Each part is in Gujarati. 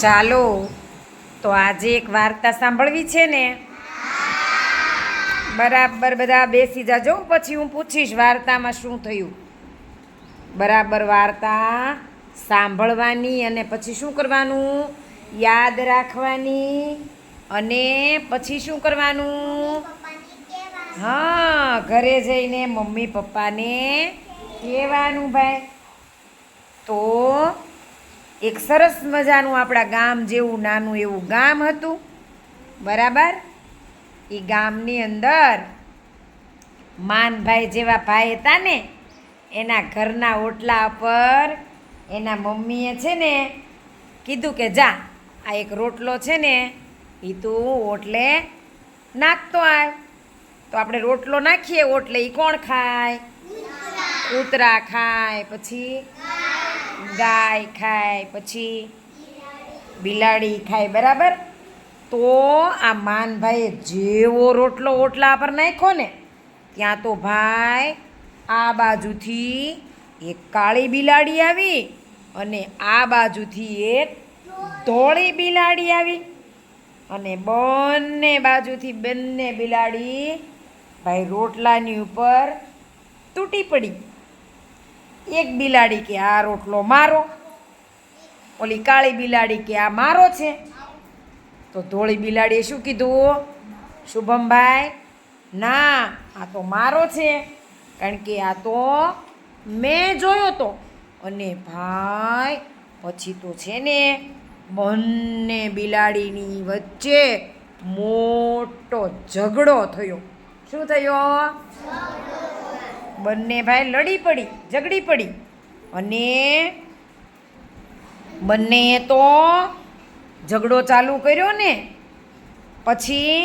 ચાલો, તો આજે એક વાર્તા સાંભળવી છે ને? બરાબર બધા બેસી જાજો, પછી હું પૂછીશ વાર્તામાં શું થયું. બરાબર વાર્તા સાંભળવાની અને પછી શું કરવાનું? યાદ રાખવાની અને પછી શું કરવાનું? હા, ઘરે જઈને મમ્મી પપ્પાને કહેવાનું ભાઈ. તો એક સરસ મજાનું આપણા ગામ જેવું નાનું એવું ગામ હતું. બરાબર? એ ગામની અંદર માનભાઈ જેવા ભાઈ હતા ને, એના ઘરના ઓટલા પર એના મમ્મીએ છે ને કીધું કે જા, આ એક રોટલો છે ને એ તું ઓટલે નાખતો આય. તો આપણે રોટલો નાખીએ, ઓટલે એ કોણ ખાય? કૂતરા ખાય. પછી? ગાય ખાય, પછી બિલાડી ખાય, બરાબર? તો આ માનભાઈએ જેવો રોટલો ઓટલા પર નાખ્યો ને, ત્યાં તો ભાઈ આ બાજુથી એક કાળી બિલાડી આવી અને આ બાજુથી એક ધોળી બિલાડી આવી. અને બંને બાજુથી બંને બિલાડી ભાઈ રોટલાની ઉપર તૂટી પડી. એક બિલાડી કે આ રોટલો મારો, ઓલી કાળી બિલાડી કે આ મારો છે. તો ધોળી બિલાડીએ શું કીધું? શુભમભાઈ, ના, આ તો મારો છે, કારણ કે આ તો મેં જોયો તો. અને ભાઈ, પછી તો છે ને, બંને બિલાડીની વચ્ચે મોટો ઝઘડો થયો. શું થયો? બંને ભાઈ લડી પડી, ઝઘડી પડી. અને બંનેએ તો ઝઘડો ચાલુ કર્યો ને, પછી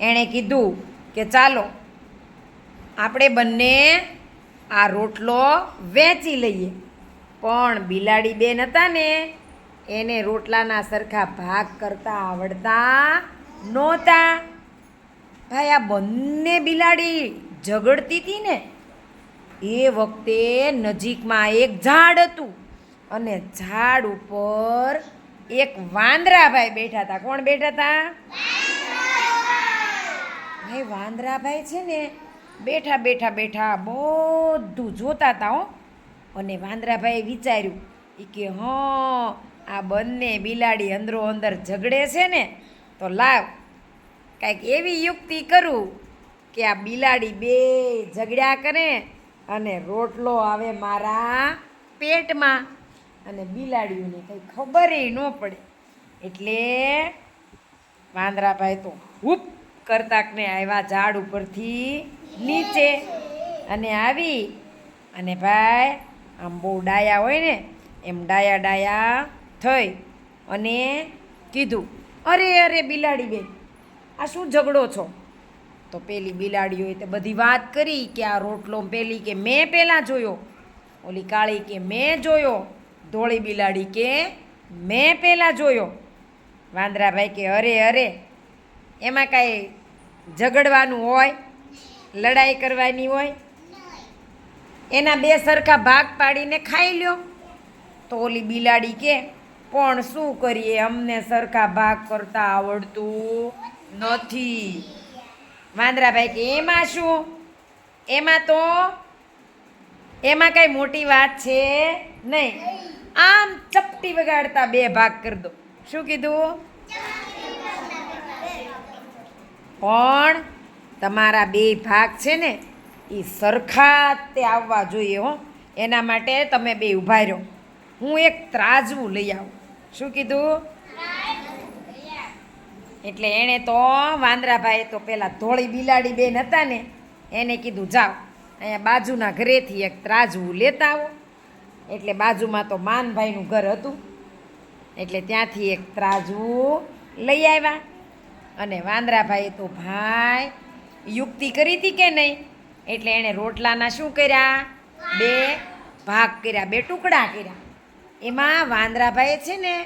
એણે કીધું કે ચાલો, આપણે બંને આ રોટલો વેચી લઈએ. પણ બિલાડી બેન હતા ને, એને રોટલાના સરખા ભાગ કરતા આવડતા નહોતા. ભાઈ, આ બંને બિલાડી ઝઘડતી હતી ને એ વખતે નજીકમાં એક ઝાડ હતું અને ઝાડ ઉપર એક વાંદરાભાઈ બેઠા હતા. કોણ બેઠા હતા? ભાઈ, વાંદરાભાઈ છે ને, બેઠા બેઠા બેઠા બધું જોતા હતા હો. અને વાંદરાભાઈએ વિચાર્યું એ કે, હં, આ બંને બિલાડી અંદરો અંદર ઝઘડે છે ને, તો લાવ, કાંઈક એવી યુક્તિ કરું કે આ બિલાડી બે ઝઘડ્યા કરે અને રોટલો આવે મારા પેટમાં. અને બિલાડીઓને કંઈ ખબર ન પડે. એટલે વાંદરાભાઈ તો હુપ કરતાકને આવ્યા ઝાડ ઉપરથી નીચે. અને આવી. અને ભાઈ, આમ બહુ ડાયા હોય ને, એમ ડાયા ડાયા થઈ. અને કીધું, અરે અરે બિલાડી બેન આ શું ઝઘડો છો? તો પેલી બિલાડીઓએ તે બધી વાત કરી કે આ રોટલો પેલી કે મેં પહેલાં જોયો. ઓલી કાળી કે મેં જોયો. ધોળી બિલાડી કે મેં પહેલાં જોયો. વાંદરાભાઈ કે અરે અરે, એમાં કાંઈ ઝઘડવાનું હોય? લડાઈ કરવાની હોય? એના બે સરખા ભાગ પાડીને ખાઈ લ્યો. તો ઓલી બિલાડી કે, પણ શું કરીએ? અમને સરખા ભાગ કરતા આવડતું નથી. વાંદરાભાઈ કે, એમાં શું? એમાં તો એમાં કઈ મોટી વાત છે નહીં. આમ ચપટી વગાડતા બે ભાગ કરી દો. શું કીધું? પણ તમારા બે ભાગ છે ને એ સરખા તે આવવા જોઈએ હો. એના માટે તમે બે ઊભા રહો. હું એક ત્રાજવું લઈ આવું. શું કીધું? એટલે એણે તો વાંદરાભાઈએ તો પેલા ધોળી બિલાડી બેન હતા ને, એને કીધું, જાઓ, અહીંયા બાજુના ઘરેથી એક ત્રાજવું લેતા આવો. એટલે બાજુમાં તો માનભાઈનું ઘર હતું, એટલે ત્યાંથી એક ત્રાજવું લઈ આવ્યા. અને વાંદરાભાઈએ તો ભાઈ, યુક્તિ કરી હતી કે નહીં? એટલે એણે રોટલાના શું કર્યા? બે ભાગ કર્યા, બે ટુકડા કર્યા. એમાં વાંદરાભાઈએ છે ને,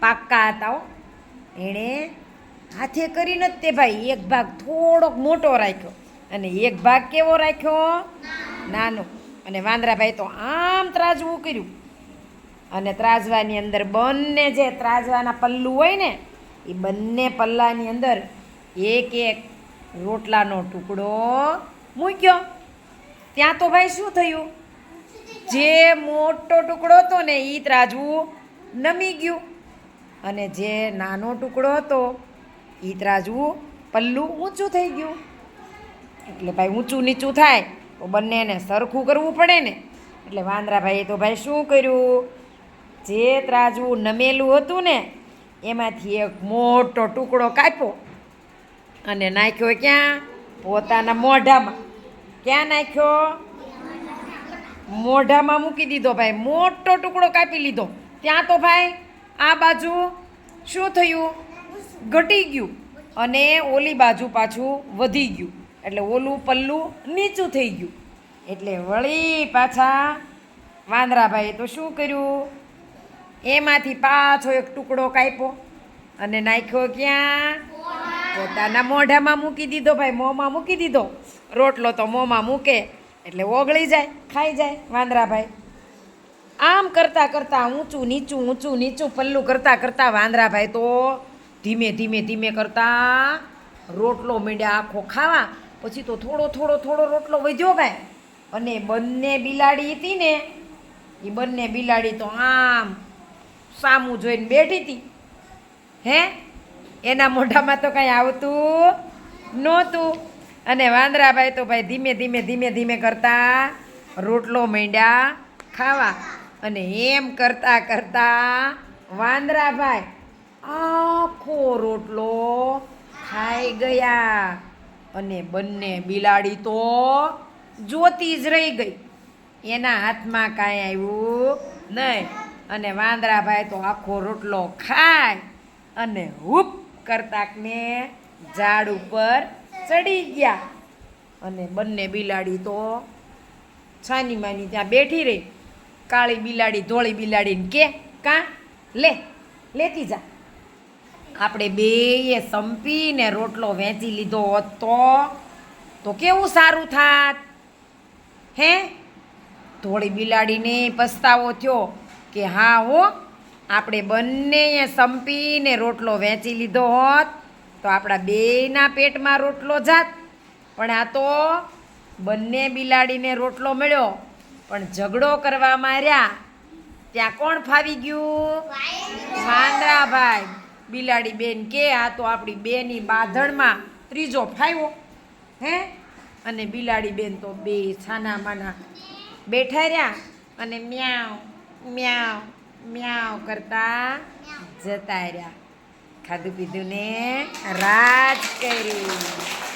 પાક્કા હતા એણે હાથે કરી નથી તે ભાઈ, એક ભાગ થોડોક મોટો રાખ્યો અને એક ભાગ કેવો રાખ્યો? નાનો. અને વાંદરાભાઈ તો આમ ત્રાજવું કર્યું. અને ત્રાજવાની અંદર બંને જે ત્રાજવાના પલ્લું હોય ને, એ બંને પલ્લાની અંદર એક એક રોટલાનો ટુકડો મૂક્યો. ત્યાં તો ભાઈ શું થયું? જે મોટો ટુકડો હતો ને એ ત્રાજવું નમી ગયું. અને જે નાનો ટુકડો હતો એ ત્રાજવું પલ્લું ઊંચું થઈ ગયું. એટલે ભાઈ ઊંચું નીચું થાય, તો બંનેને સરખું કરવું પડે ને. એટલે વાંદરાભાઈએ તો ભાઈ શું કર્યું? જે ત્રાજવું નમેલું હતું ને, એમાંથી એક મોટો ટુકડો કાપ્યો અને નાખ્યો ક્યાં? પોતાના મોઢામાં. ક્યાં નાખ્યો? મોઢામાં મૂકી દીધો ભાઈ, મોટો ટુકડો કાપી લીધો. ત્યાં તો ભાઈ, આ બાજુ શું થયું? ઘટી ગયું અને ઓલી બાજુ પાછું વધી ગયું. એટલે ઓલું પલ્લું નીચું થઈ ગયું. એટલે વળી પાછા વાંદરાભાઈએ તો શું કર્યું? એમાંથી પાછો એક ટુકડો કાપ્યો અને નાખ્યો ક્યાં? પોતાના મોઢામાં મૂકી દીધો ભાઈ, મોંમાં મૂકી દીધો. રોટલો તો મોંમાં મૂકે, એટલે ઓગળી જાય, ખાઈ જાય વાંદરાભાઈ આમ કરતાં કરતાં ઊંચું, નીચું ઊંચું, નીચું પલ્લું કરતાં કરતાં વાંદરાભાઈ તો ધીમે ધીમે ધીમે કરતાં રોટલો મીંડ્યા આખો ખાવા, પછી તો થોડો થોડો થોડો રોટલો વધ્યો ભાઈ અને બંને બિલાડી હતી ને એ બંને બિલાડી તો આમ સામું જોઈને બેઠી હતી. હે? એના મોઢામાં તો કંઈ આવતું નહોતું. અને વાંદરાભાઈ તો ભાઈ ધીમે ધીમે ધીમે ધીમે કરતા રોટલો માંડ્યા ખાવા. અને એમ કરતાં કરતાં વાંદરાભાઈ આખો રોટલો ખાઈ ગયા. અને બંને બિલાડી તો જોતી જ રહી ગઈ. એના હાથમાં કાંઈ આવ્યું નહીં. અને વાંદરાભાઈ તો આખો રોટલો ખાય અને હુપ કરતાકને ઝાડ ઉપર ચડી ગયા. અને બંને બિલાડી તો છાની માની ત્યાં બેઠી રહી. કાળી બિલાડી, ધોળી બિલાડીને કે, કાં? લે, લેતી જા. આપણે બેએ સંપીને રોટલો વેચી લીધો હોત તો તો કેવું સારું થાત? હે? ધોળી બિલાડીને પસ્તાવો થયો કે હા હો આપણે બંનેએ સંપીને રોટલો વેચી લીધો હોત તો આપણા બેયના પેટમાં રોટલો જાત. પણ આ તો બંને બિલાડીને રોટલો મળ્યો પણ ઝઘડો કરવા માર્યા. ત્યાં કોણ ફાવી ગયું? વાંદરાભાઈ બિલાડી બેન કે, આ તો આપણી બેની બાંધણમાં ત્રીજો ફાવ્યો, હે? અને બિલાડી બેન તો બે છાના માના બેઠા રહ્યા અને મ્યાવ મ્યાવ મ્યાવ કરતા જતા રહ્યા. ખાધું પીધું ને રાજ કર્યું